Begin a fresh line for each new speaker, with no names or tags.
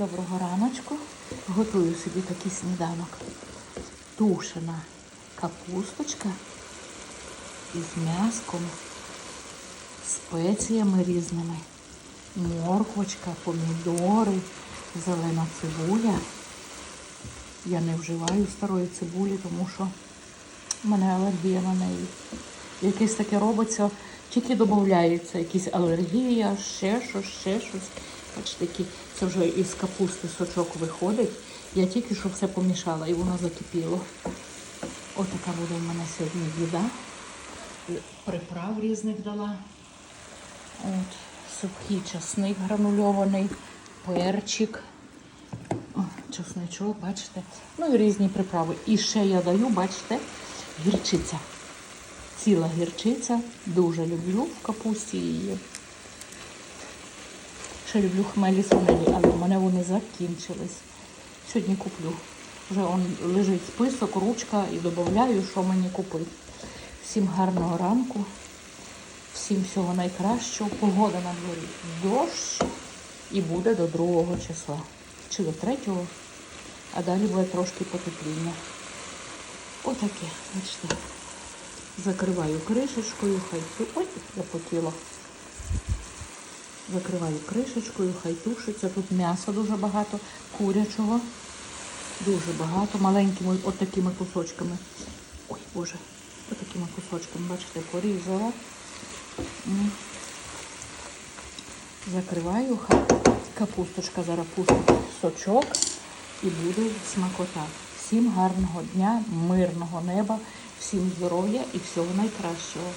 Доброго раночку. Готую собі такий сніданок. Тушена капусточка із м'яском, спеціями різними. Морквочка, помідори, зелена цибуля. Я не вживаю старої цибулі, тому що в мене алергія на неї. Якесь таке робиться, тільки додається якісь алергія, ще щось, ще щось. Бачите, які це вже із капусти сочок виходить. Я тільки що все помішала і воно закипіло. Отака буде в мене сьогодні їда. Приправ різних дала. От, сухий часник гранульований, перчик, О, чесничок, бачите. Ну і різні приправи. І ще я даю, бачите, гірчиця. Ціла гірчиця. Дуже люблю в капусті її. Ще люблю хмелі сунелі, але в мене вони закінчились. Сьогодні куплю. Вже он лежить список, ручка і додаю, що мені купити. Всім гарного ранку, всім всього найкращого. Погода на дворі дощ і буде до 2 числа. Чи до 3, а далі буде трошки потепління. Отаке, бачите. Закриваю кришечкою, хай ту- Ой, запотіло. Закриваю кришечкою, хай тушиться. Тут м'яса дуже багато, курячого. Дуже багато. Маленькими от такими кусочками. Ой, Боже, от такими кусочками, бачите, порізала. Закриваю, хай капусточка зараз пустить сочок і буде смакота. Всім гарного дня, мирного неба, всім здоров'я і всього найкращого.